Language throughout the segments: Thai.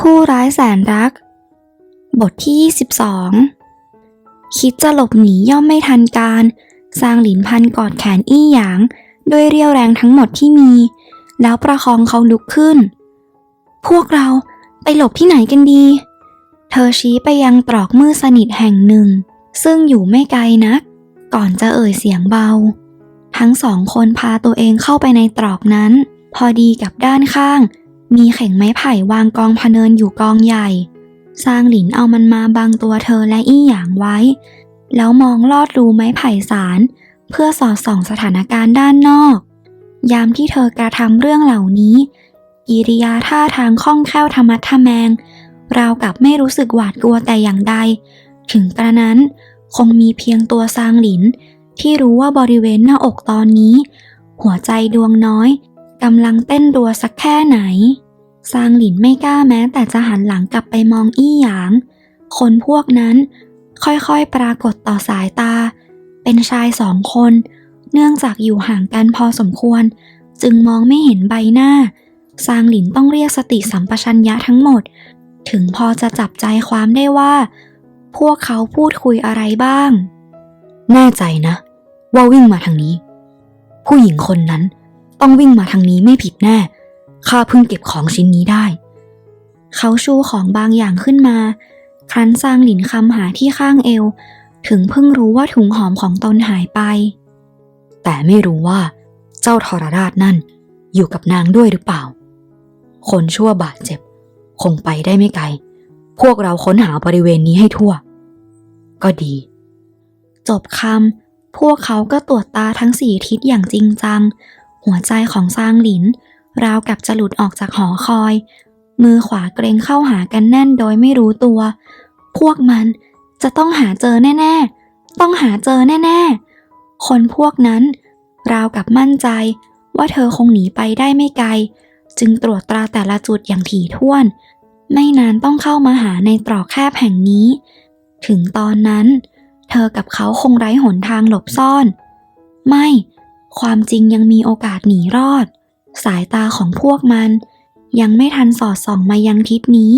คู่ร้ายแสนรัก บทที่ 22 คิดจะหลบหนีย่อมไม่ทันการซางหลินพันกอดแขนอี้หยาง ด้วยเรี่ยวแรงทั้งหมดที่มี แล้วประคองเขาลุกขึ้น พวกเราไปหลบที่ไหนกันดี เธอชี้ไปยังตรอกมืดสนิทแห่งหนึ่ง ซึ่งอยู่ไม่ไกลนัก ก่อนจะเอ่ยเสียงเบา ทั้งสองคนพาตัวเองเข้าไปในตรอกนั้น พอดีกับด้านข้าง มีเข่งไม้ไผ่วางกองพะเนินอยู่กองใหญ่ ซางหลินเอามันมาบังตัวเธอและอี้หยางไว้ แล้วมองลอดรูไม้ไผ่สาร เพื่อสอดส่องสถานการณ์ด้านนอก ยามที่เธอกระทำเรื่องเหล่านี้กิริยาท่าทางคล่องแคล่วธรรมัดทะแมง ราวกับไม่รู้สึกหวาดกลัวแต่อย่างใด ถึงกระนั้นคงมีเพียงตัวซางหลิน ที่รู้ว่าบริเวณหน้าอกตอนนี้ หัวใจดวงน้อย กำลังเต้นรัวสักแค่ไหน ซางหลินไม่กล้าแม้แต่จะหันหลังกลับไปมองอี้หยาง คนพวกนั้นค่อยๆปรากฏต่อสายตา เป็นชายสองคน เนื่องจากอยู่ห่างกันพอสมควร จึงมองไม่เห็นใบหน้า ซางหลินต้องเรียกสติสัมปชัญญะทั้งหมด ถึงพอจะจับใจความได้ว่า พวกเขาพูดคุยอะไรบ้าง แน่ใจนะ ว่าวิ่งมาทางนี้ ผู้หญิงคนนั้น ต้องวิ่งมาทางนี้ไม่ผิดแน่ ข้าเพิ่งเก็บของชิ้นนี้ได้ เขาชูของบางอย่างขึ้นมา ครั้นซางหลินคำหาที่ข้างเอว ถึงเพิ่งรู้ว่าถุงหอมของตนหายไป แต่ไม่รู้ว่า เจ้าทรราชนั่น อยู่กับนางด้วยหรือเปล่า คนชั่วบาดเจ็บ คงไปได้ไม่ไกล พวกเราค้นหาบริเวณนี้ให้ทั่ว ก็ดี จบคำพวกเขาก็ตรวจตาทั้งสี่ทิศอย่างจริงจัง หัวใจของซางหลิน ราวกับจะหลุดออกจากหอคอย มือขวาเกรงเข้าหากันแน่นโดยไม่รู้ตัว พวกมันจะต้องหาเจอแน่ ๆ ต้องหาเจอแน่ ๆ คนพวกนั้น ราวกับมั่นใจว่าเธอคงหนีไปได้ไม่ไกล จึงตรวจตราแต่ละจุดอย่างถี่ถ้วน ไม่นานต้องเข้ามาหาในตรอกแคบแห่งนี้ ถึงตอนนั้น เธอกับเขาคงไร้หนทางหลบซ่อน ไม่ ความจริงยังมีโอกาสหนีรอด สายตาของพวกมัน ยังไม่ทันสอดส่องมายังทิศนี้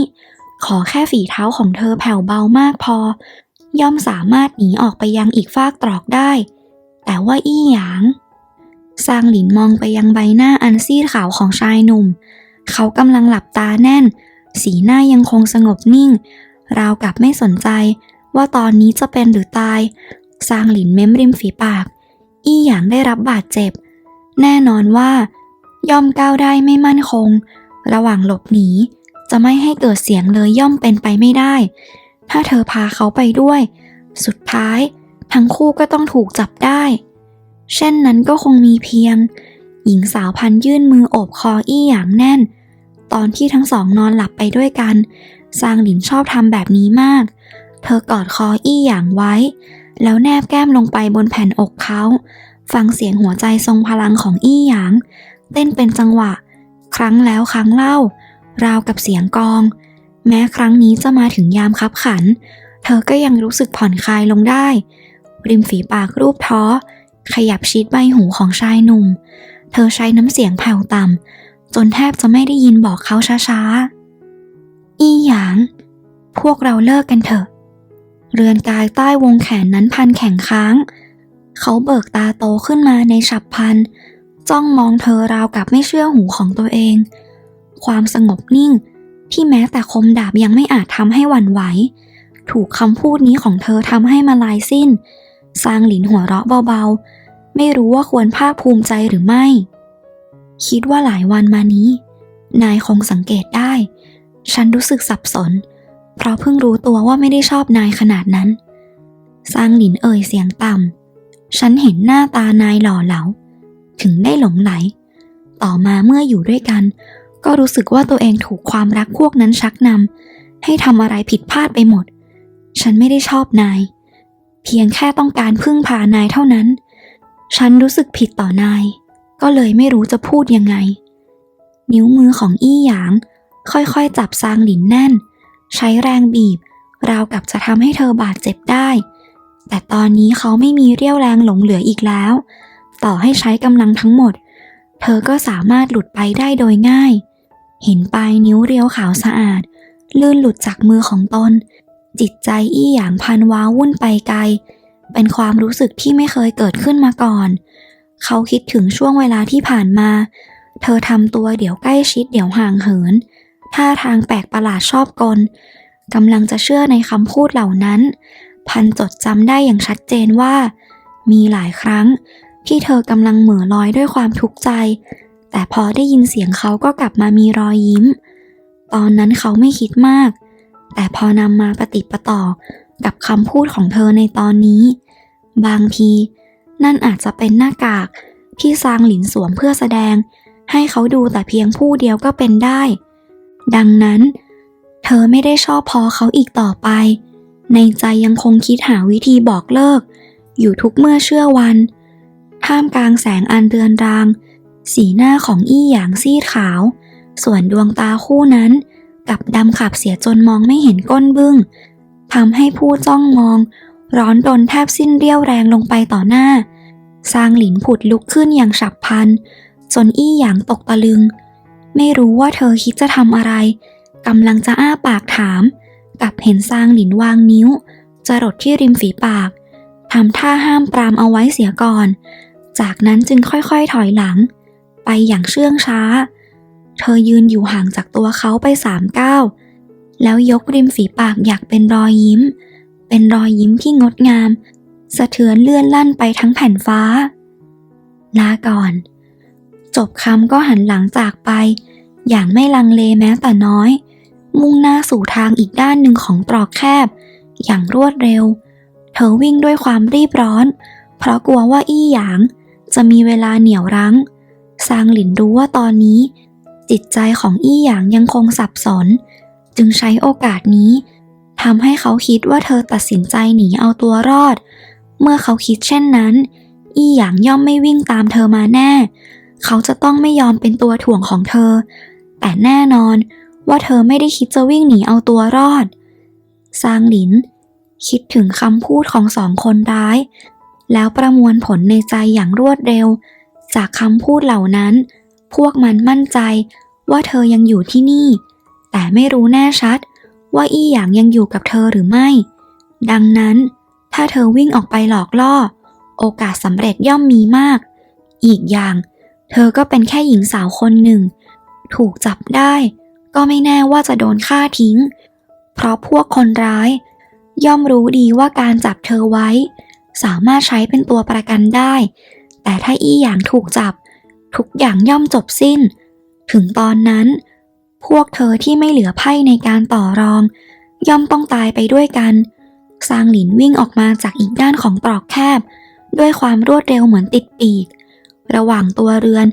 ขอแค่ฝีเท้าของเธอแผ่วเบามากพอ ย่อมสามารถหนีออกไปยังอีกฟากตรอกได้ แต่ว่าอี้หยางซางหลินมองไปยังใบหน้าอันซีดขาวของชายหนุ่ม เขากำลังหลับตาแน่น สีหน้ายังคงสงบนิ่ง ราวกับไม่สนใจว่าตอนนี้จะเป็นหรือตาย ซางหลินเม้มริมฝีปาก อี้หยางได้รับบาดเจ็บ แน่นอนว่า ย่อมก้าวได้ไม่มั่นคง ระหว่างหลบหนี จะไม่ให้เกิดเสียงเลยย่อมเป็นไปไม่ได้ ถ้าเธอพาเขาไปด้วย สุดท้าย ทั้งคู่ก็ต้องถูกจับได้ เช่นนั้นก็คงมีเพียง หญิงสาวพันยื่นมือโอบคออี้อย่างแน่น ตอนที่ทั้งสองนอนหลับไปด้วยกันซางหลินชอบทำแบบนี้มาก เธอกอดคออี้อย่างไว้ แล้วแนบแก้มลงไปบนแผ่นอกเขา ฟังเสียงหัวใจทรงพลังของอี้หยาง เต้นเป็นจังหวะ ครั้งแล้วครั้งเล่า ราวกับเสียงกอง แม้ครั้งนี้จะมาถึงยามคับขัน เธอก็ยังรู้สึกผ่อนคลายลงได้ ริมฝีปากรูปท้อ ขยับชิดใบหูของชายหนุ่ม เธอใช้น้ำเสียงแผ่วต่ำจนแทบจะไม่ได้ยินบอกเขาช้าๆ อี้หยาง พวกเราเลิกกันเถอะ เรือนกายใต้วงแขนนั้นพันแข็งค้าง เขาเบิกตาโตขึ้นมาในฉับพลัน จ้องมองเธอราวกับไม่เชื่อหูของตัวเอง ความสงบนิ่งที่แม้แต่คมดาบยังไม่อาจทำให้หวั่นไหว ถูกคำพูดนี้ของเธอทำให้มาลายสิ้น ซางหลินหัวเราะเบาๆ ไม่รู้ว่าควรภาคภูมิใจหรือไม่ คิดว่าหลายวันมานี้ นายคงสังเกตได้ ฉันรู้สึกสับสน เพราะเพิ่งรู้ตัวว่าไม่ได้ชอบนายขนาดนั้น ซางหลินเอ่ยเสียงต่ำ ฉันเห็นหน้าตานายหล่อเหลา ถึงได้หลงไหล ต่อมาเมื่ออยู่ด้วยกัน ก็รู้สึกว่าตัวเองถูกความรักพวกนั้นชักนำให้ทำอะไรผิดพลาดไปหมด ฉันไม่ได้ชอบนาย เพียงแค่ต้องการพึ่งพานายเท่านั้น ฉันรู้สึกผิดต่อนาย ก็เลยไม่รู้จะพูดยังไง นิ้วมือของอี้หยาง ค่อยๆ จับซางหลินแน่น ใช้แรงบีบ ราวกับจะทำให้เธอบาดเจ็บได้ แต่ตอนนี้เขาไม่มีเรี่ยวแรงหลงเหลืออีกแล้ว ต่อให้ใช้กำลังทั้งหมด เธอก็สามารถหลุดไปได้โดยง่าย เห็นปลายนิ้วเรียวขาวสะอาด ลื่นหลุดจากมือของตน จิตใจอี้หยางพันว้าวุ่นไปไกล เป็นความรู้สึกที่ไม่เคยเกิดขึ้นมาก่อน เขาคิดถึงช่วงเวลาที่ผ่านมา เธอทำตัวเดี๋ยวใกล้ชิดเดี๋ยวห่างเหิน ท่าทางแปลกประหลาดชอบกลกำลังจะเชื่อในคำพูดเหล่านั้น พันจดจำได้อย่างชัดเจนว่า มีหลายครั้งที่เธอกำลังเหม่อลอยด้วยความทุกข์ใจ แต่พอได้ยินเสียงเขาก็กลับมามีรอยยิ้ม ตอนนั้นเขาไม่คิดมาก แต่พอนำมาปฏิประต่อกับคำพูดของเธอในตอนนี้ บางที นั่นอาจจะเป็นหน้ากากที่ซางหลินสวมเพื่อแสดง ให้เขาดูแต่เพียงผู้เดียวก็เป็นได้ ดังนั้น เธอไม่ได้ชอบพอเขาอีกต่อไป ในใจยังคงคิดหาวิธีบอกเลิก อยู่ทุกเมื่อเชื่อวัน ท่ามกลางแสงอันเดือนราง สีหน้าของอี้หยางซีดขาว ส่วนดวงตาคู่นั้นกับดำขับเสียจนมองไม่เห็นก้นบึ้งทำให้ผู้จ้องมอง ร้อนรนแทบสิ้นเรี่ยวแรงลงไปต่อหน้าซางหลินผุดลุกขึ้นอย่างฉับพลัน จนอี้หยางตกตะลึง ไม่รู้ว่าเธอคิดจะทำอะไรกำลังจะอ้าปากถาม กับเห็นซางหลินวางนิ้ว จรดที่ริมฝีปากทำท่าห้ามปรามเอาไว้เสียก่อน จากนั้นจึงค่อยๆถอยหลัง ไปอย่างเชื่องช้า เธอยืนอยู่ห่างจากตัวเขาไปสามก้าวแล้วยกริมฝีปากอยากเป็นรอยยิ้ม เป็นรอยยิ้มที่งดงาม สะเทือนเลื่อนลั่นไปทั้งแผ่นฟ้า ลาก่อน จบคำก็หันหลังจากไป อย่างไม่ลังเลแม้แต่น้อย มุ่งหน้าสู่ทางอีกด้านหนึ่งของตรอกแคบ อย่างรวดเร็ว เธอวิ่งด้วยความรีบร้อน เพราะกลัวว่าอี้หยาง จะมีเวลาเหนี่ยวรั้งซางหลินรู้ว่าตอนนี้ จิตใจของอี้หยางยังคงสับสน จึงใช้โอกาสนี้ทำให้เขาคิดว่าเธอตัดสินใจหนีเอาตัวรอด เมื่อเขาคิดเช่นนั้น อี้หยางย่อมไม่วิ่งตามเธอมาแน่ เขาจะต้องไม่ยอมเป็นตัวถ่วงของเธอ แต่แน่นอนว่าเธอไม่ได้คิดจะวิ่งหนีเอาตัวรอด ซางหลิน คิดถึงคำพูดของสองคนร้าย แล้วประมวลผลในใจอย่างรวดเร็ว จากคำพูดเหล่านั้น พวกมันมั่นใจว่าเธอยังอยู่ที่นี่ แต่ไม่รู้แน่ชัดว่าอี้หยางยังอยู่กับเธอหรือไม่ ดังนั้น ถ้าเธอวิ่งออกไปหลอกล่อ โอกาสสำเร็จย่อมมีมาก อีกอย่าง เธอก็เป็นแค่หญิงสาวคนหนึ่ง ถูกจับได้ ก็ไม่แน่ว่าจะโดนฆ่าทิ้ง เพราะพวกคนร้าย ย่อมรู้ดีว่าการจับเธอไว้ สามารถใช้เป็นตัวประกันได้ แต่ถ้าอี้อย่างถูกจับ ทุกอย่างย่อมจบสิ้น ถึงตอนนั้น พวกเธอที่ไม่เหลือไพ่ในการต่อรอง ย่อมต้องตายไปด้วยกันซางหลินวิ่งออกมาจากอีกด้านของตรอกแคบ ด้วยความรวดเร็วเหมือนติดปีก ระหว่างตัวเรือน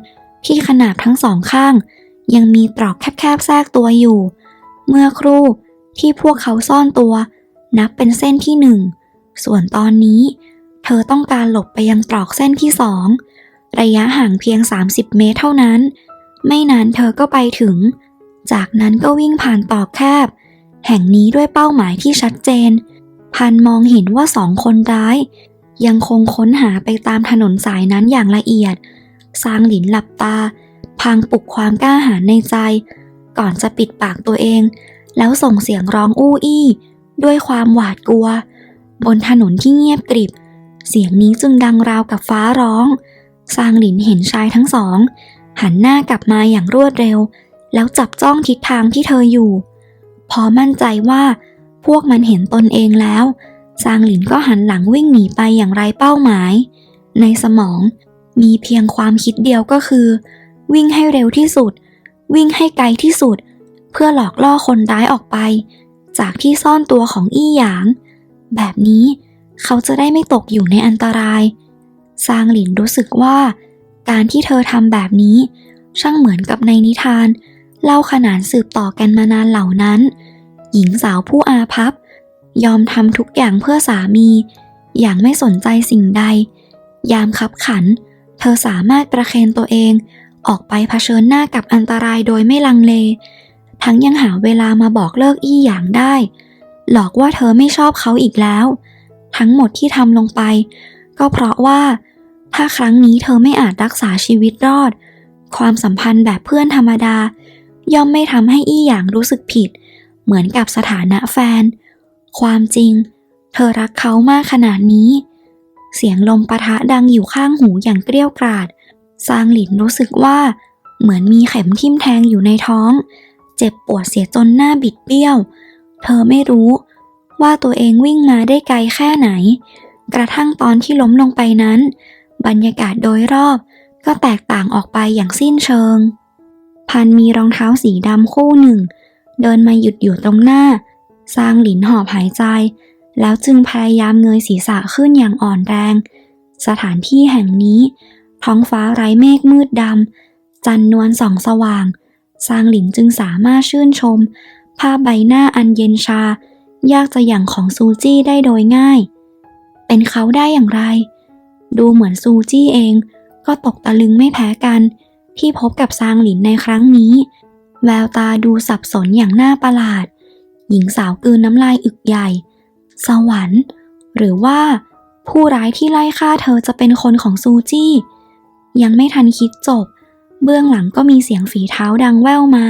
ที่ขนาบทั้งสองข้าง ยังมีตรอกแคบๆแทรกตัวอยู่ เมื่อครู่ที่พวกเขาซ่อนตัว นับเป็นเส้นที่หนึ่ง ส่วนตอนนี้ เธอต้องการหลบไปยังตรอกเส้นที่สอง ระยะห่างเพียง 30 เมตรเท่านั้น ไม่นานเธอก็ไปถึง จากนั้นก็วิ่งผ่านตรอกแคบ แห่งนี้ด้วยเป้าหมายที่ชัดเจน พันมองเห็นว่าสองคนร้าย ยังคงค้นหาไปตามถนนสายนั้นอย่างละเอียด ซางหลินหลับตา พางปลุกความกล้าหาญในใจ ก่อนจะปิดปากตัวเอง แล้วส่งเสียงร้องอู้อี้ ด้วยความหวาดกลัว บนถนนที่เงียบกริบ เสียงนี้จึงดังราวกับฟ้าร้อง ซางหลินเห็นชายทั้งสอง หันหน้ากลับมาอย่างรวดเร็ว แล้วจับจ้องทิศทางที่เธออยู่ พอมั่นใจว่าพวกมันเห็นตนเองแล้ว ซางหลินก็หันหลังวิ่งหนีไปอย่างไรเป้าหมาย ในสมองมีเพียงความคิดเดียวก็คือ วิ่งให้เร็วที่สุด วิ่งให้ไกลที่สุด เพื่อหลอกล่อคนร้ายออกไป จากที่ซ่อนตัวของอี้หยาง แบบนี้เขาจะได้ไม่ตกอยู่ในอันตรายซางหลินรู้สึกว่า การที่เธอทำแบบนี้ ช่างเหมือนกับในนิทาน เล่าขนานสืบต่อกันมานานเหล่านั้น หญิงสาวผู้อาภัพ ยอมทำทุกอย่างเพื่อสามี อย่างไม่สนใจสิ่งใด ยามคับขัน เธอสามารถประเคนตัวเอง ออกไปเผชิญหน้ากับอันตรายโดยไม่ลังเล ทั้งยังหาเวลามาบอกเลิกอี้อย่างได้ หลอกว่าเธอไม่ชอบเขาอีกแล้ว ทั้งหมดที่ทำลงไป ก็เพราะว่า ถ้าครั้งนี้เธอไม่อาจรักษาชีวิตรอด ความสัมพันธ์แบบเพื่อนธรรมดา ย่อมไม่ทำให้อี้อย่างรู้สึกผิด เหมือนกับสถานะแฟน ความจริง เธอรักเขามากขนาดนี้ เสียงลมปะทะดังอยู่ข้างหูอย่างเกรี้ยวกราด ซางหลินรู้สึกว่า เหมือนมีเข็มทิ่มแทงอยู่ในท้อง เจ็บปวดเสียจนหน้าบิดเบี้ยว เธอไม่รู้ว่าตัวเองวิ่งมาได้ไกลแค่ไหน กระทั่งตอนที่ล้มลงไปนั้น บรรยากาศโดยรอบก็แตกต่างออกไปอย่างสิ้นเชิง พันมีรองเท้าสีดำคู่หนึ่ง เดินมาหยุดอยู่ตรงหน้า ซางหลินหอบหายใจ แล้วจึงพยายามเงยศีรษะขึ้นอย่างอ่อนแรง สถานที่แห่งนี้ ท้องฟ้าไร้เมฆมืดดำ จันนวลส่องสว่าง ซางหลินจึงสามารถชื่นชม ภาพใบหน้าอันเย็นชา ยากจะอย่างของซูจี้ได้โดยง่าย เป็นเขาได้อย่างไร ดูเหมือนซูจี้เอง ก็ตกตะลึงไม่แพ้กัน ที่พบกับซางหลินในครั้งนี้ แววตาดูสับสนอย่างน่าประหลาด หญิงสาวกืนน้ำลายอึกใหญ่ สวรรค์ หรือว่า ผู้ร้ายที่ไล่ฆ่าเธอจะเป็นคนของซูจี้ ยังไม่ทันคิดจบ เบื้องหลังก็มีเสียงฝีเท้าดังแว่วมา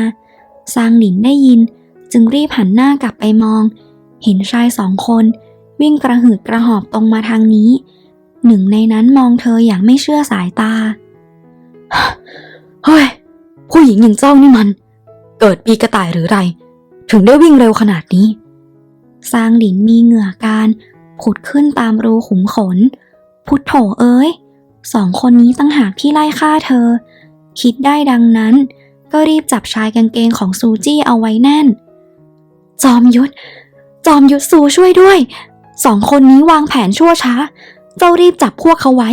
ซางหลินได้ยิน จึงรีบหันหน้ากลับไปมอง เห็นชายสองคน วิ่งกระหืดกระหอบตรงมาทางนี้ หนึ่งในนั้นมองเธออย่างไม่เชื่อสายตา เฮ้ย ผู้หญิงอย่างเจ้านี่มัน เกิดปีกระต่ายหรือไร ถึงได้วิ่งเร็วขนาดนี้ซางหลินมีเหงื่อการผุดขึ้นตามรูขุมขน พุทโถเอ้ย สองคนนี้ตั้งหากที่ไล่ฆ่าเธอ คิดได้ดังนั้น ก็รีบจับชายกางเกงของซูจี้เอาไว้แน่น จอมยุทธจอมยุทธซูช่วยด้วย สองคนนี้วางแผนชั่วช้า เจ้ารีบจับพวกเขาไว้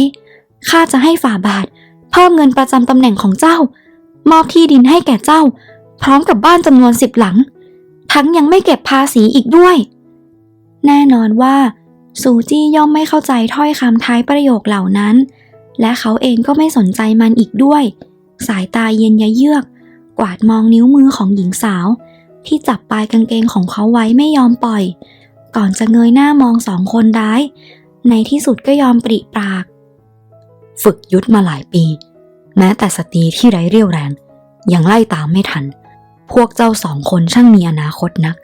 ข้าจะให้ฝ่าบาท เพิ่มเงินประจำตำแหน่งของเจ้า มอบที่ดินให้แก่เจ้า พร้อมกับบ้านจำนวนสิบหลัง ทั้งยังไม่เก็บภาษีอีกด้วย แน่นอนว่าซูจี้ย่อมไม่เข้าใจถ้อยคำท้ายประโยคเหล่านั้น และเขาเองก็ไม่สนใจมันอีกด้วย สายตาเย็นยะเยือก กวาดมองนิ้วมือของหญิงสาว ที่จับปลายกางเกงของเขาไว้ไม่ยอมปล่อย ก่อนจะเงยหน้ามองสองคนร้าย ในที่สุดก็ยอมปริปาก ฝึกยุทธมาหลายปี แม้แต่สตรีที่ไร้เรี่ยวแรง ยังไล่ตามไม่ทัน พวกเจ้าสองคนช่างมีอนาคตนัก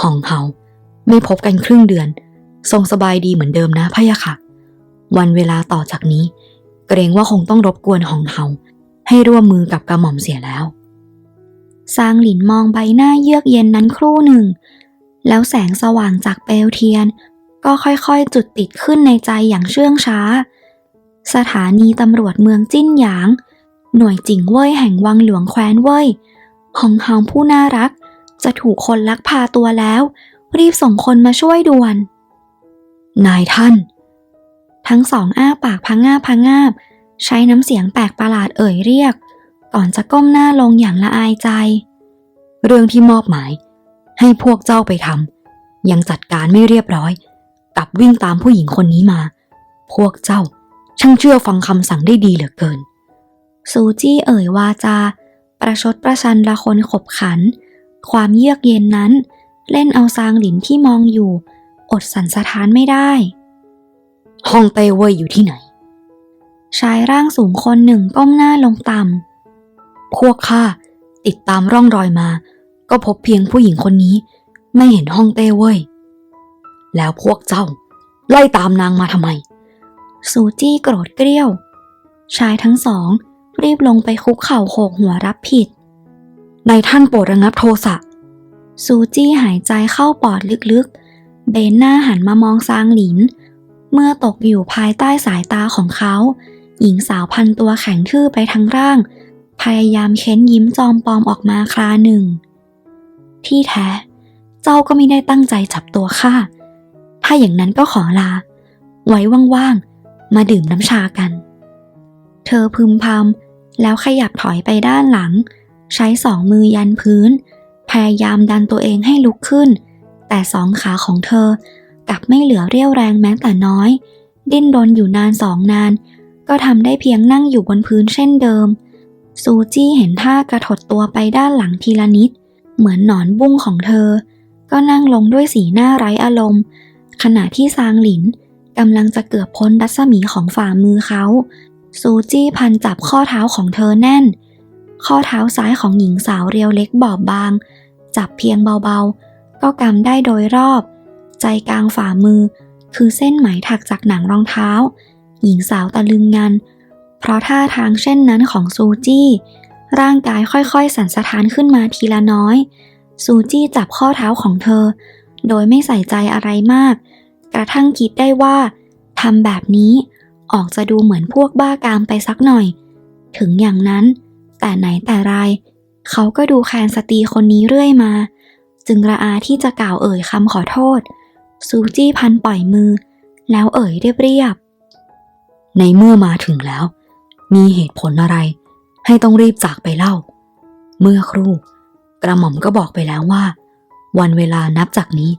หองเฮาไม่พบกันครึ่งเดือน ทรงสบายดีเหมือนเดิมนะพะยะค่ะ วันเวลาต่อจากนี้ เกรงว่าคงต้องรบกวนหองเฮาให้ร่วมมือกับกระหม่อมเสียแล้วซางหลินมองใบหน้าเยือกเย็นนั้นครู่หนึ่ง แล้วแสงสว่างจากเปลวเทียน ก็ค่อยๆจุดติดขึ้นในใจอย่างเชื่องช้า สถานีตำรวจเมืองจิ้นหยาง หน่วยจิงเว่ยแห่งวังหลวงแคว้นเว่ย หองเฮาผู้น่ารัก จะถูกคนลักพาตัวแล้ว รีบส่งคนมาช่วยด่วน นายท่าน ทั้งสองอ้าปากพังงาบพังงาบ ใช้น้ำเสียงแปลกประหลาดเอ่ยเรียก ก่อนจะก้มหน้าลงอย่างละอายใจ เรื่องที่มอบหมาย ให้พวกเจ้าไปทำยังจัดการไม่เรียบร้อย กลับวิ่งตามผู้หญิงคนนี้มา พวกเจ้าช่างเชื่อฟังคำสั่งได้ดีเหลือเกินซูจี้เอ่ยวาจา ประชดประชันละคนขบขัน ความเยือกเย็นนั้น เล่นเอาซางหลินที่มองอยู่ อดสันสะท้านไม่ได้ห้องเต้เว่ยอยู่ที่ไหน ชายร่างสูงคนหนึ่งก้มหน้าลงต่พวกข้าติดตามร่องรอยมา ก็พบเพียงผู้หญิงคนนี้ ไม่เห็นห้องเต้เว่ยแล้วพวกเจ้า ไล่ตามนางมาทำไมำซูจี้โกรธเกรี้ยว ชายทั้งสอง รีบลงไปคุกเข่าโขกหัวรับผิดนายท่านโปรดระงับโทสะ ซูจี้หายใจเข้าปอดลึกๆ เบนหน้าหันมามองซางหลิน เมื่อตกอยู่ภายใต้สายตาของเขา หญิงสาวพันตัวแข็งทื่อไปทั้งร่าง พยายามเค้นยิ้มจอมปลอมออกมาคราหนึ่ง ที่แท้ เจ้าก็ไม่ได้ตั้งใจจับตัวข้า ถ้าอย่างนั้นก็ขอลา ไว้ว่างๆ มาดื่มน้ำชากัน เธอพึมพำ แล้วขยับถอยไปด้านหลัง ใช้สองมือยันพื้น พยายามดันตัวเองให้ลุกขึ้น แต่สองขาของเธอกลับไม่เหลือเรี่ยวแรงแม้แต่น้อย ดิ้นรนอยู่นานสองนาน ก็ทำได้เพียงนั่งอยู่บนพื้นเช่นเดิม ซูจี้เห็นท่ากระถดตัวไปด้านหลังทีละนิด เหมือนหนอนบุ้งของเธอ ก็นั่งลงด้วยสีหน้าไร้อารมณ์ ขณะที่ซางหลินกำลังจะเกือบพ้นรัศมีของฝ่ามือเขา ซูจี้พันจับข้อเท้าของเธอแน่น ข้อเท้าซ้ายของหญิงสาวเรียวเล็กบอบบาง จับเพียงเบาๆ ก็กำได้โดยรอบ ใจกลางฝ่ามือ คือเส้นไหมถักจากหนังรองเท้า หญิงสาวตะลึงงัน เพราะท่าทางเช่นนั้นของซูจี้ ร่างกายค่อยๆ สั่นสะท้านขึ้นมาทีละน้อย ซูจี้จับข้อเท้าของเธอ โดยไม่ใส่ใจอะไรมาก กระทั่งคิดได้ว่าทำแบบนี้ ออกจะดูเหมือนพวกบ้ากามไปสักหน่อย ถึงอย่างนั้น แต่ไหนแต่ไรเขาก็ดูแคลนสตีคนนี้เรื่อยมา จึงระอาที่จะกล่าวเอ่ยคำขอโทษ ซูจี้พันปล่อยมือ แล้วเอ่ยเรียบ ในเมื่อมาถึงแล้ว มีเหตุผลอะไร ให้ต้องรีบจากไปเล่า เมื่อครู่กระหม่อมก็บอกไปแล้วว่า วันเวลานับจากนี้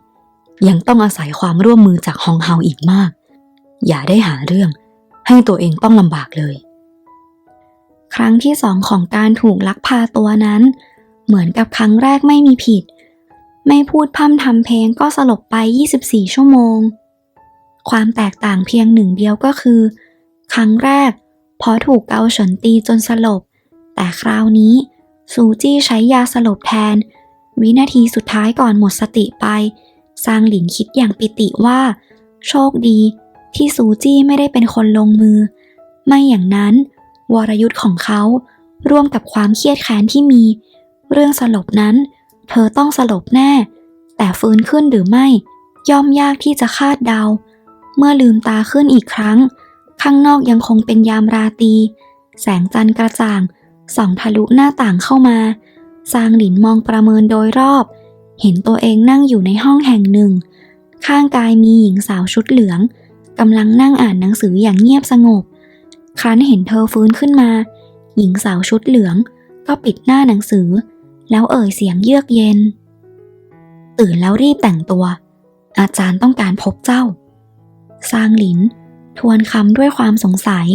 ยังต้องอาศัยความร่วมมือจากฮองเฮาอีกมาก อย่าได้หาเรื่อง ให้ตัวเองต้องลำบากเลย ครั้งที่สองของการถูกลักพาตัวนั้น เหมือนกับครั้งแรกไม่มีผิด ไม่พูดพร่ำทำเพลงก็สลบไป 24 ชั่วโมง ความแตกต่างเพียงหนึ่งเดียวก็คือ ครั้งแรกพอถูกเกาเฉินตีจนสลบ แต่คราวนี้ซูจี้ใช้ยาสลบแทน วินาทีสุดท้ายก่อนหมดสติไปซางหลินคิดอย่างปิติว่า โชคดี ที่ซูจี้ไม่ได้เป็นคนลงมือ ไม่อย่างนั้น วรยุทธ์ของเขาร่วมกับความเครียดแค้นที่มี เรื่องสลบนั้น เธอต้องสลบแน่ แต่ฟื้นขึ้นหรือไม่ ย่อมยากที่จะคาดเดา เมื่อลืมตาขึ้นอีกครั้ง ข้างนอกยังคงเป็นยามราตรีแสงจันทร์กระจ่างส่องทะลุหน้าต่างเข้ามาซางหลินมองประเมินโดยรอบ เห็นตัวเองนั่งอยู่ในห้องแห่งหนึ่ง ข้างกายมีหญิงสาวชุดเหลือง กำลังนั่งอ่านหนังสืออย่างเงียบสงบ ครั้นเห็นเธอฟื้นขึ้นมา หญิงสาวชุดเหลืองก็ปิดหน้าหนังสือ แล้วเอ่ยเสียงเยือกเย็น ตื่นแล้วรีบแต่งตัว อาจารย์ต้องการพบเจ้า ซางหลิน ทวนคำด้วยความสงสัย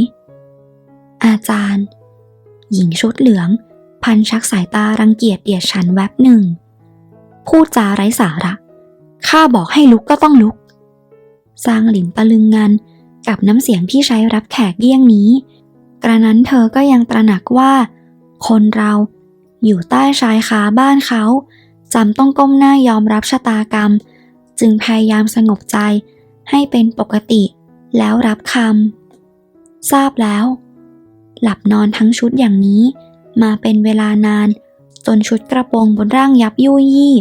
อาจารย์ หญิงชุดเหลือง พันชักสายตารังเกียจเดียดฉันแวบหนึ่ง พูดจาไร้สาระ ข้าบอกให้ลุกก็ต้องลุก ซางหลินตะลึงงันกับน้ำเสียงที่ใช้รับแขกเยี่ยงนี้ กระนั้นเธอก็ยังตระหนักว่า คนเราอยู่ใต้ชายคาบ้านเขาจำต้องก้มหน้ายอมรับชะตากรรม จึงพยายามสงบใจให้เป็นปกติแล้วรับคำทราบแล้ว หลับนอนทั้งชุดอย่างนี้ มาเป็นเวลานาน จนชุดกระโปรงบนร่างยับยุยี่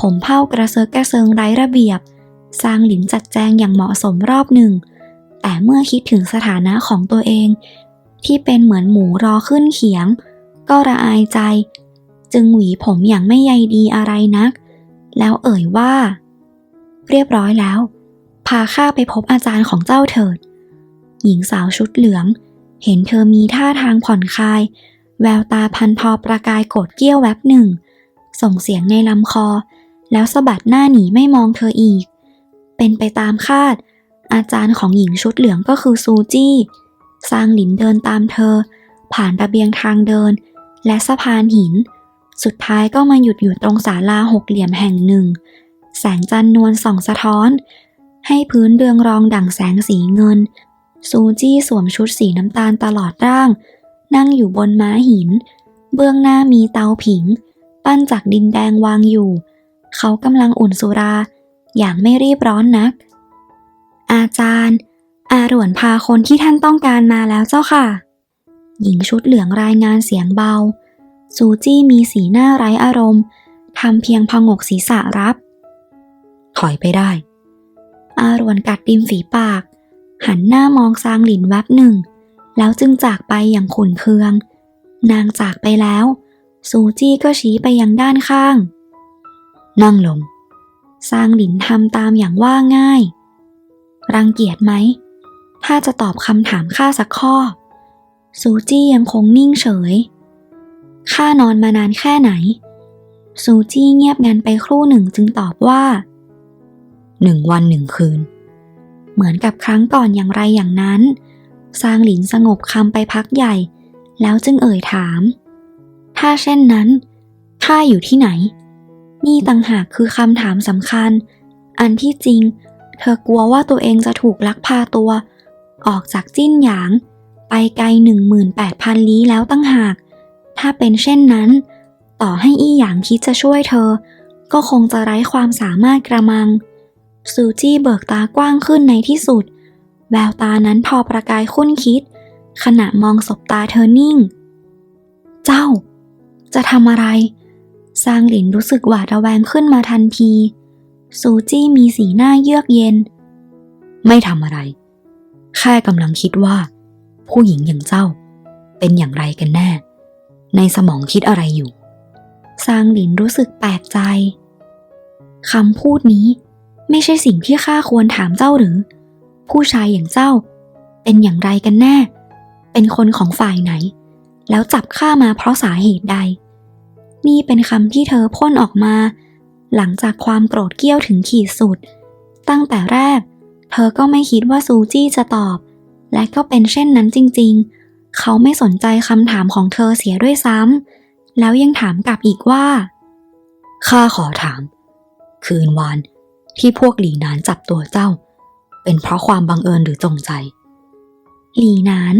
ผมเผ้ากระเซาะกระเซิงไร้ระเบียบ ซางหลินจัดแจงอย่างเหมาะสมรอบหนึ่ง แต่เมื่อคิดถึงสถานะของตัวเอง ที่เป็นเหมือนหมูรอขึ้นเขียง ก็ระอายใจ จึงหวีผมอย่างไม่ใยดีอะไรนัก แล้วเอ่ยว่า เรียบร้อยแล้ว พาข้าไปพบอาจารย์ของเจ้าเถิด หญิงสาวชุดเหลือง เห็นเธอมีท่าทางผ่อนคลาย แววตาพันพอประกายโกรธเกี้ยวแวบหนึ่ง ส่งเสียงในลำคอ แล้วสะบัดหน้าหนีไม่มองเธออีก เป็นไปตามคาด อาจารย์ของหญิงชุดเหลืองก็คือซูจี้ซางหลินเดินตามเธอ ผ่านระเบียงทางเดิน และสะพานหิน สุดท้ายก็มาหยุดอยู่ตรงศาลาหกเหลี่ยมแห่งหนึ่ง แสงจันทร์นวลส่องสะท้อน ให้พื้นเรืองรองดั่งแสงสีเงิน ซูจี้สวมชุดสีน้ำตาลตลอดร่าง นั่งอยู่บนม้าหิน เบื้องหน้ามีเตาผิง ปั้นจากดินแดงวางอยู่ เขากำลังอุ่นสุรา อย่างไม่รีบร้อนนัก อาจารย์ อาหลวนพาคนที่ท่านต้องการมาแล้วเจ้าค่ะ หญิงชุดเหลืองรายงานเสียงเบา ซูจี้มีสีหน้าไร้อารมณ์ทำเพียงพงกศีรษะรับ ถอยไปได้ อาหลวนกัดริมฝีปาก หันหน้ามองซางหลินแวบหนึ่ง แล้วจึงจากไปอย่างขุนเคือง นางจากไปแล้วซูจี้ก็ชี้ไปยังด้านข้าง นั่งลง ซางหลินทำตามอย่างว่าง่าย รังเกียจไหม ถ้าจะตอบคำถามข้าสักข้อ ซูจี้ยังคงนิ่งเฉย ข้านอนมานานแค่ไหน ซูจี้เงียบงันไปครู่หนึ่งจึงตอบว่า หนึ่งวันหนึ่งคืน เหมือนกับครั้งก่อนอย่างไรอย่างนั้น ซางหลินสงบคำไปพักใหญ่ แล้วจึงเอ่ยถาม ถ้าเช่นนั้นข้าอยู่ที่ไหน นี่ต่างหากคือคำถามสำคัญ อันที่จริง เธอกลัวว่าตัวเองจะถูกลักพาตัว ออกจากจิ้นหยาง ไปไกล 18,000 ลี้แล้วตั้งหาก ถ้าเป็นเช่นนั้น ต่อให้อี้หยางคิดจะช่วยเธอ ก็คงจะไร้ความสามารถกระมัง ซูจี้เบิกตากว้างขึ้นในที่สุด แววตานั้นพอประกายคุ้นคิด ขณะมองสบตาเธอนิ่ง เจ้า จะทำอะไร ซางหลินรู้สึกหวาดระแวงขึ้นมาทันที ซูจี้มีสีหน้าเยือกเย็น ไม่ทำอะไร แค่กำลังคิดว่า ผู้หญิงอย่างเจ้า เป็นอย่างไรกันแน่ ในสมองคิดอะไรอยู่ ซางหลินรู้สึกแปลกใจคำพูดนี้ไม่ใช่สิ่งที่ข้าควรถามเจ้าหรือ ผู้ชายอย่างเจ้า เป็นอย่างไรกันแน่ เป็นคนของฝ่ายไหน แล้วจับข้ามาเพราะสาเหตุใด นี่เป็นคำที่เธอพ่นออกมา หลังจากความโกรธเกี้ยวถึงขีดสุด ตั้งแต่แรก เธอก็ไม่คิดว่าซูจี้จะตอบ และก็เป็นเช่นนั้นจริง ๆ เขาไม่สนใจคำถามของเธอเสียด้วยซ้ำแล้วยังถามกลับอีกว่าข้าขอถาม คืนวานที่พวกหลีนานจับตัวเจ้า เป็นเพราะความบังเอิญหรือจงใจ หลีหนาน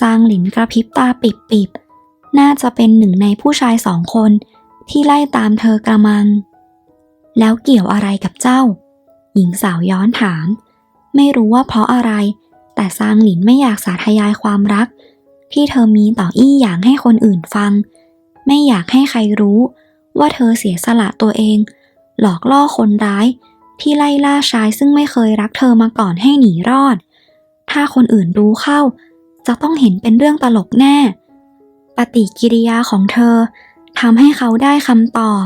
ซางหลินกระพริบตาปิบๆ น่าจะเป็นหนึ่งในผู้ชายสองคนที่ไล่ตามเธอกระมัง แล้วเกี่ยวอะไรกับเจ้า หญิงสาวย้อนถาม ไม่รู้ว่าเพราะอะไร แต่ซางหลินไม่อยากสาธยายความรัก ที่เธอมีต่ออี้หยางให้คนอื่นฟัง ไม่อยากให้ใครรู้ ว่าเธอเสียสละตัวเอง หลอกล่อคนร้ายที่ไล่ล่าชายซึ่งไม่เคยรักเธอมาก่อนให้หนีรอด ถ้าคนอื่นรู้เข้า จะต้องเห็นเป็นเรื่องตลกแน่ ฏิกิริยาของเธอทำให้เขาได้คำตอบ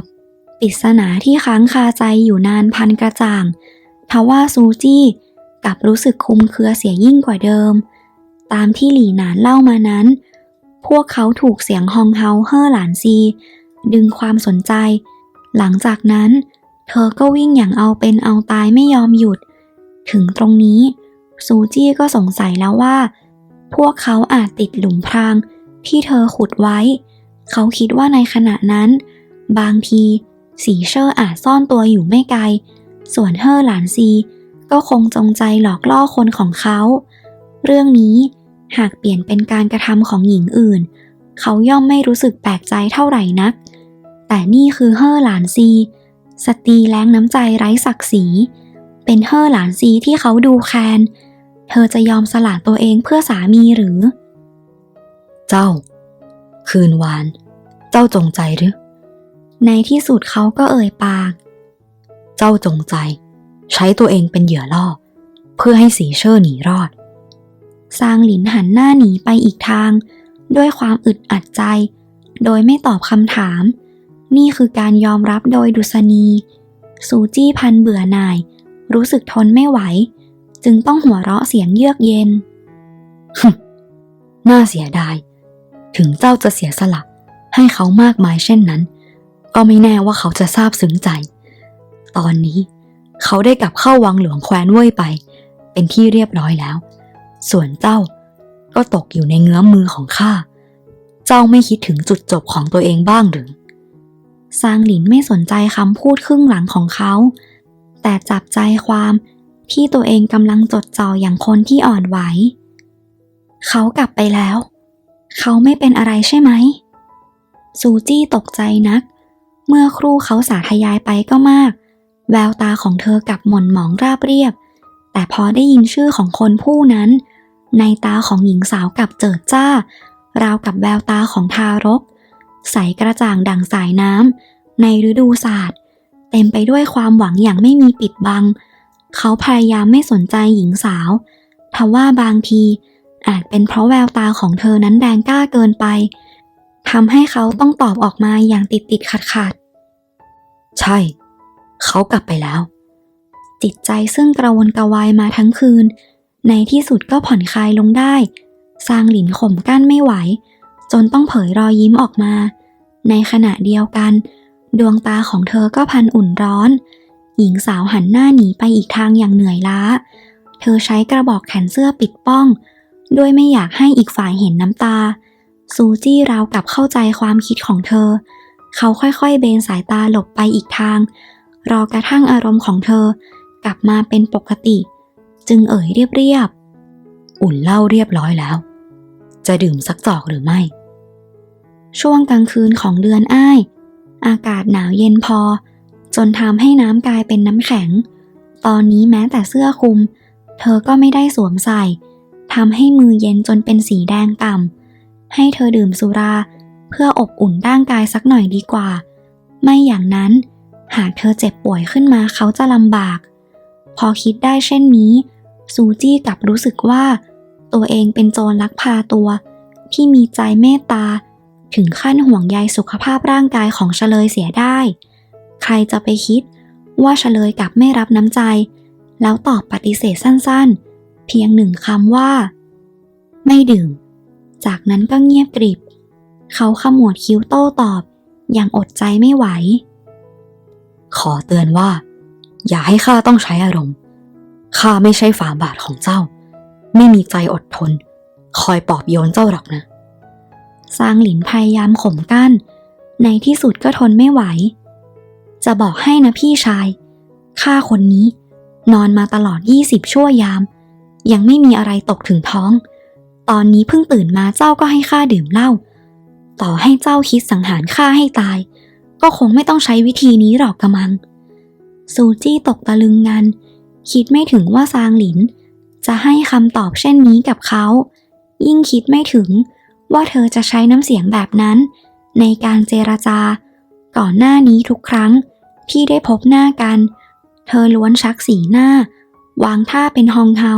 ปริศนาที่ค้างคาใจอยู่นานพันกระจ่างทว่าซูจี้กลับรู้สึกคุมเครือเสียยิ่งกว่าเดิม ตามที่หลี่หนานเล่ามานั้น พวกเขาถูกเสียงฮองเฮาเฮ่อหลานซี ดึงความสนใจ หลังจากนั้น เธอก็วิ่งอย่างเอาเป็นเอาตายไม่ยอมหยุด ถึงตรงนี้ ซูจี้ก็สงสัยแล้วว่า พวกเขาอาจติดหลุมพราง ที่เธอขุดไว้ เขาคิดว่าในขณะนั้น บางทีสีเชอร์อาจซ่อนตัวอยู่ไม่ไกล ส่วนเฮอหลานซี ก็คงจงใจหลอกล่อคนของเขา เรื่องนี้หากเปลี่ยนเป็นการกระทำของหญิงอื่น เขาย่อมไม่รู้สึกแปลกใจเท่าไหร่นัก แต่นี่คือเฮอหลานซี สตรีแรงน้ำใจไร้ศักดิ์ศรี เป็นเฮอหลานซีที่เขาดูแคลนเธอจะยอมสละตัวเองเพื่อสามีหรือ เจ้า คืนวาน เจ้าจงใจหรือ ในที่สุดเขาก็เอ่ยปาก เจ้าจงใจ ใช้ตัวเองเป็นเหยื่อล่อ เพื่อให้สีเชอร์หนีรอด ซางหลินหันหน้าหนีไปอีกทาง ด้วยความอึดอัดใจ โดยไม่ตอบคำถาม นี่คือการยอมรับโดยดุษณี ซูจี้พันเบื่อหน่าย รู้สึกทนไม่ไหว จึงต้องหัวเราะเสียงเยือกเย็นน่าเสียดาย ถึงเจ้าจะเสียสละ ให้เขามากมายเช่นนั้น ก็ไม่แน่ว่าเขาจะซาบซึ้งใจ ตอนนี้เขาได้กลับเข้าวังหลวงแคว้นเว่ยไป เป็นที่เรียบร้อยแล้ว ส่วนเจ้าก็ตกอยู่ในเงื้อมมือของข้า เจ้าไม่คิดถึงจุดจบของตัวเองบ้างหรือซางหลินไม่สนใจคำพูดครึ่งหลังของเขา แต่จับใจความที่ตัวเองกำลังจดจ่ออย่างคนที่อ่อนไหว เขากลับไปแล้ว เขาไม่เป็นอะไรใช่ไหม ซูจี้ตกใจนัก เมื่อครูเขาสาธยายไปก็มาก แววตาของเธอกับหม่นหมองราบเรียบ แต่พอได้ยินชื่อของคนผู้นั้น ในตาของหญิงสาวกับเจิดจ้า ราวกับแววตาของทารก ใสกระจ่างดังสายน้ำในฤดูศาสตร์ เต็มไปด้วยความหวังอย่างไม่มีปิดบัง เขาพยายามไม่สนใจหญิงสาวทว่าบางที อาจเป็นเพราะแววตาของเธอนั้นแดงกล้าเกินไปทำให้เขาต้องตอบออกมาอย่างติดติดขัดขัดใช่ เขากลับไปแล้ว จิตใจซึ่งกระวนกระวายมาทั้งคืน ในที่สุดก็ผ่อนคลายลงได้ซางหลินข่มกั้นไม่ไหว จนต้องเผยรอยยิ้มออกมา ในขณะเดียวกัน ดวงตาของเธอก็พันอุ่นร้อน หญิงสาวหันหน้าหนีไปอีกทางอย่างเหนื่อยล้า เธอใช้กระบอกแขนเสื้อปิดป้อง ด้วยไม่อยากให้อีกฝ่ายเห็นน้ำตา ซูจี้ราวกับเข้าใจความคิดของเธอ เขาค่อยๆ เบนสายตาหลบไปอีกทาง รอกระทั่งอารมณ์ของเธอ กลับมาเป็นปกติ จึงเอ่ยเรียบๆ อุ่นเหล้าเรียบร้อยแล้ว จะดื่มสักจอกหรือไม่ ช่วงกลางคืนของเดือนอ้าย อากาศหนาวเย็นพอ จนทำให้น้ำกลายเป็นน้ำแข็ง ตอนนี้แม้แต่เสื้อคลุม เธอก็ไม่ได้สวมใส่ ทำให้มือเย็นจนเป็นสีแดงก่ำ ให้เธอดื่มสุรา เพื่ออบอุ่นร่างกายสักหน่อยดีกว่า ไม่อย่างนั้น หากเธอเจ็บป่วยขึ้นมาเขาจะลำบาก พอคิดได้เช่นนี้ ซูจี้กลับรู้สึกว่า ตัวเองเป็นโจรลักพาตัว ที่มีใจเมตตา ถึงขั้นห่วงใยสุขภาพร่างกายของเฉลยเสียได้ ใครจะไปคิดว่าเฉลยกลับไม่รับน้ำใจ แล้วตอบปฏิเสธสั้นๆ เพียงหนึ่งคำว่า ไม่ดื่ม จากนั้นก็เงียบกริบ เขาขมวดคิ้วโต้ตอบ อย่างอดใจไม่ไหว ขอเตือนว่า อย่าให้ข้าต้องใช้อารมณ์ข้าไม่ใช่ฝาบาทของเจ้า ไม่มีใจอดทน คอยปอบโยนเจ้าหรอกนะซางหลินพยายามข่มกั้น ในที่สุดก็ทนไม่ไหว จะบอกให้นะพี่ชายข้าคนนี้นอนมาตลอด20ชั่วยาม ยังไม่มีอะไรตกถึงท้อง ตอนนี้เพิ่งตื่นมาเจ้าก็ให้ข้าดื่มเหล้า ต่อให้เจ้าคิดสังหารข้าให้ตาย ก็คงไม่ต้องใช้วิธีนี้หรอกกระมัง ซูจี้ตกตะลึงงัน คิดไม่ถึงว่าซางหลิน จะให้คำตอบเช่นนี้กับเขา ยิ่งคิดไม่ถึงว่าเธอจะใช้น้ำเสียงแบบนั้น ในการเจรจา ก่อนหน้านี้ทุกครั้งที่ได้พบหน้ากัน เธอล้วนชักสีหน้า วางท่าเป็นฮองเฮา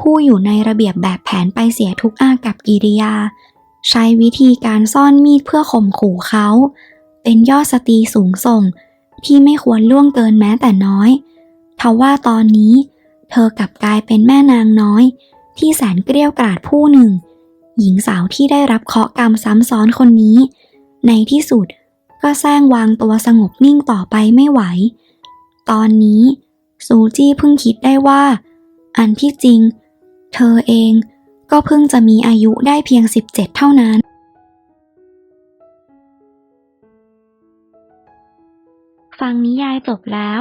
ผู้อยู่ในระเบียบแบบแผนไปเสียทุกอากับกิริยา ใช้วิธีการซ่อนมีดเพื่อข่มขู่เขา เป็นยอดสตรีสูงส่ง ที่ไม่ควรล่วงเกินแม้แต่น้อยทว่าตอนนี้ เธอกลับกลายเป็นแม่นางน้อย ที่แสนเกลี้ยวกราดผู้หนึ่ง หญิงสาวที่ได้รับเคาะกรรมซ้ำซ้อนคนนี้ ในที่สุดก็แซงวางตัวสงบนิ่งต่อไปไม่ไหว ตอนนี้ซูจี้เพิ่งคิดได้ว่า อันที่จริง เธอเองก็เพิ่งจะมีอายุได้เพียง 17 เท่านั้น ฟังนิยายจบแล้ว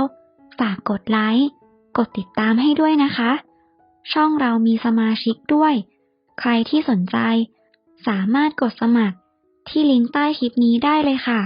ฝากกดไลค์ กดติดตามให้ด้วยนะคะ ช่องเรามีสมาชิกด้วย ใครที่สนใจ สามารถกดสมัครที่ลิงก์ใต้คลิปนี้ได้เลยค่ะ